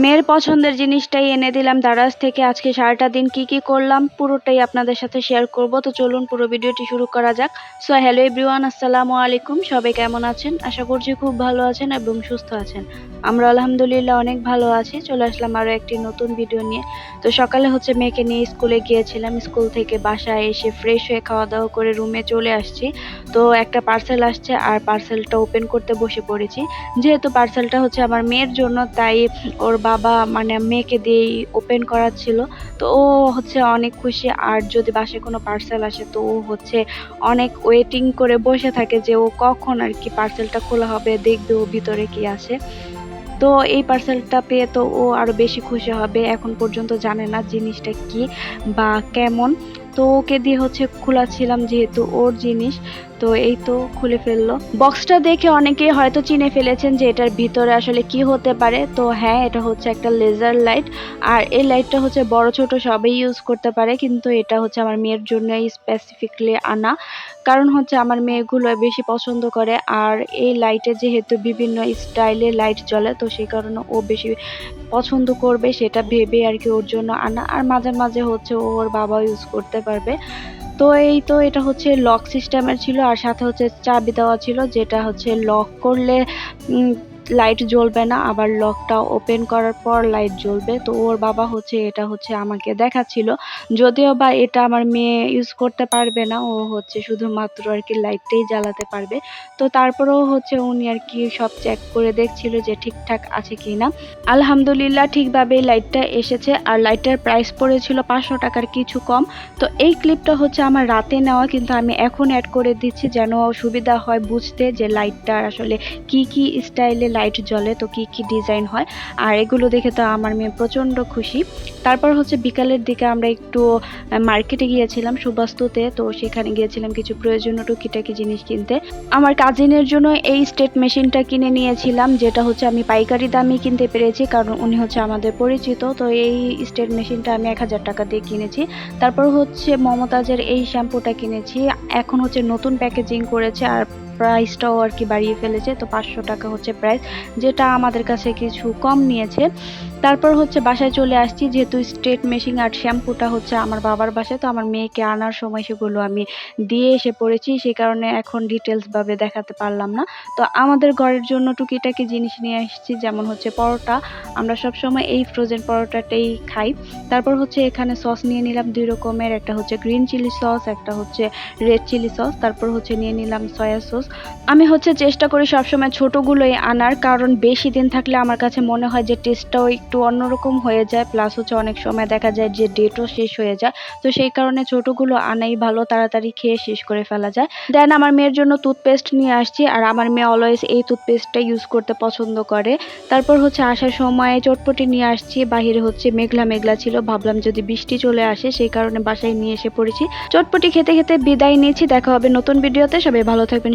মেয়ের পছন্দের জিনিসটাই এনে দিলাম দারাজ থেকে। আজকে সারাটা দিন কি কি করলাম, পুরোটাই আপনাদের সাথে শেয়ার করব। তো চলুন পুরো ভিডিওটি শুরু করা যাক। সো হ্যালো এভরিওয়ান আসসালামু আলাইকুম। সবাই কেমন আছেন? আশা করছি খুব ভালো আছেন এবং সুস্থ আছেন। আমরা আলহামদুলিল্লাহ অনেক ভালো আছি। চলে আসলাম আরও একটি নতুন ভিডিও নিয়ে। তো সকালে হচ্ছে মেয়েকে নিয়ে স্কুলে গিয়েছিলাম। স্কুল থেকে বাসায় এসে ফ্রেশ হয়ে খাওয়া দাওয়া করে রুমে চলে আসছি। তো একটা পার্সেল আসছে আর পার্সেলটা ওপেন করতে বসে পড়েছি। যেহেতু পার্সেলটা হচ্ছে আমার মেয়ের জন্য, তাই ওর বাবা মানে মেয়েকে দিয়েই ওপেন করা ছিল। তো ও হচ্ছে অনেক খুশি। আর যদি বাসায় কোনো পার্সেল আসে, তো ও হচ্ছে অনেক ওয়েটিং করে বসে থাকে যে ও কখন আর কি পার্সেলটা খোলা হবে, দেখবে ও ভিতরে কি আসে তো এই পার্সেলটা পেয়ে তো ও আরও বেশি খুশি হবে। এখন পর্যন্ত জানে না জিনিসটা কি বা কেমন। তো ওকে দিয়ে হচ্ছে খোলাচ্ছিলাম যেহেতু ওর জিনিস। তো এই তো খুলে ফেলল। বক্সটা দেখে অনেকেই হয়তো চিনে ফেলেছেন যে এটার ভিতরে আসলে কি হতে পারে। তো হ্যাঁ এটা হচ্ছে একটা লেজার লাইট আর এই লাইটটা হচ্ছে বড়, ছোট, সবাই ইউজ করতে পারে। কিন্তু এটা হচ্ছে আমার মেয়ের জন্য স্পেসিফিকলি আনা। কারণ হচ্ছে আমার মেয়েগুলো বেশি পছন্দ করে। আর এই লাইটে যেহেতু বিভিন্ন স্টাইলে লাইট জ্বলে, তো সেই কারণে ও বেশি পছন্দ করবে। সেটা ভেবে আর কি ওর জন্য আনা। আর মাঝে মাঝে হচ্ছে ওর বাবা ইউজ করতে পারবে। তো এই তো এটা হচ্ছে লক সিস্টেমের ছিল আর সাথে হচ্ছে চাবি দেওয়া ছিল যেটা হচ্ছে লক করলে লাইট জ্বলবে না, আবার লকটা ওপেন করার পর লাইট জ্বলবে। তো ওর বাবা হচ্ছে, এটা হচ্ছে আমাকে দেখাচ্ছিল। যদিও বা এটা আমার মেয়ে ইউজ করতে পারবে না, ও হচ্ছে শুধুমাত্র আর কি লাইটটাই জ্বালাতে পারবে। তো তারপরেও হচ্ছে উনি আর কি সব চেক করে দেখছিল যে ঠিকঠাক আছে কি না। আলহামদুলিল্লাহ ঠিকভাবে লাইটটা এসেছে, আর লাইটটার প্রাইস পড়েছিল পাঁচশো টাকার কিছু কম। তো এই ক্লিপটা হচ্ছে আমার রাতে নেওয়া, কিন্তু আমি এখন অ্যাড করে দিচ্ছি যেন সুবিধা হয় বুঝতে যে লাইটটার আসলে কি কি স্টাইলে লাইট জ্বলে তো কি কি ডিজাইন হয়। আর এগুলো দেখে তো আমার মেয়ে প্রচণ্ড খুশি। তারপর হচ্ছে বিকালের দিকে আমরা একটু মার্কেটে গিয়েছিলাম সুবাস্তুতে, তো সেখানে গিয়েছিলাম কিছু প্রয়োজনীয় টুকিটাকি জিনিস কিনতে। আমার কাজিনের জন্য এই স্টেট মেশিনটা কিনে নিয়েছিলাম, যেটা হচ্ছে আমি পাইকারি দামে কিনতে পেরেছি, কারণ উনি হচ্ছে আমাদের পরিচিত, তো এই স্টেট মেশিনটা আমি এক হাজার টাকা দিয়ে কিনেছি। তারপর হচ্ছে মমতাজের এই শ্যাম্পুটা কিনেছি। এখন হচ্ছে নতুন প্যাকেজিং করেছে, আর প্রাইসটাও আর কি বাড়িয়ে ফেলেছে, তো পাঁচশো টাকা হচ্ছে প্রাইস যেটা আমাদের কাছে কিছু কম নিয়েছে। তারপর হচ্ছে বাসায় চলে আসছি, যেহেতু স্ট্রেট মেশিন আর শ্যাম্পুটা হচ্ছে আমার বাবার বাসায়, তো আমার মেয়েকে আনার সময় সেগুলো আমি দিয়ে এসে পড়েছি, সেই কারণে এখন ডিটেলস ভাবে দেখাতে পারলাম না। তো আমাদের ঘরের জন্য টুকিটাকি জিনিস নিয়ে এসেছি যেমন হচ্ছে পরোটা। আমরা সব সময় এই ফ্রোজেন পরোটাটাই খাই। তারপর হচ্ছে এখানে সস নিয়ে নিলাম দুই রকমের, একটা হচ্ছে গ্রিন চিলি সস একটা হচ্ছে রেড চিলি সস তারপর হচ্ছে নিয়ে নিলাম সয়া সস আমি হচ্ছে চেষ্টা করি সবসময় ছোটোগুলোই আনার, কারণ বেশি দিন থাকলে আমার কাছে মনে হয় যে টেস্টটাও একটু অন্যরকম হয়ে যায় প্লাস হচ্ছে অনেক সময় দেখা যায় যে ডেটও শেষ হয়ে যায়। তো সেই কারণে ছোটোগুলো আনাই ভালো, তাড়াতাড়ি খেয়ে শেষ করে ফেলা যায়। দেন আমার মেয়ের জন্য টুথপেস্ট নিয়ে আসছি, আর আমার মেয়ে অলওয়েজ এই টুথপেস্টটা ইউজ করতে পছন্দ করে। তারপর হচ্ছে আসার সময় চটপটি নিয়ে আসছি, বাহিরে হচ্ছে মেঘলা মেঘলা ছিল, ভাবলাম যদি বৃষ্টি চলে আসে, সেই কারণে বাসায় নিয়ে এসে পড়েছি। চটপটি খেতে খেতে বিদায় নিয়েছি, দেখা হবে নতুন ভিডিওতে সবাই ভালো থাকবেন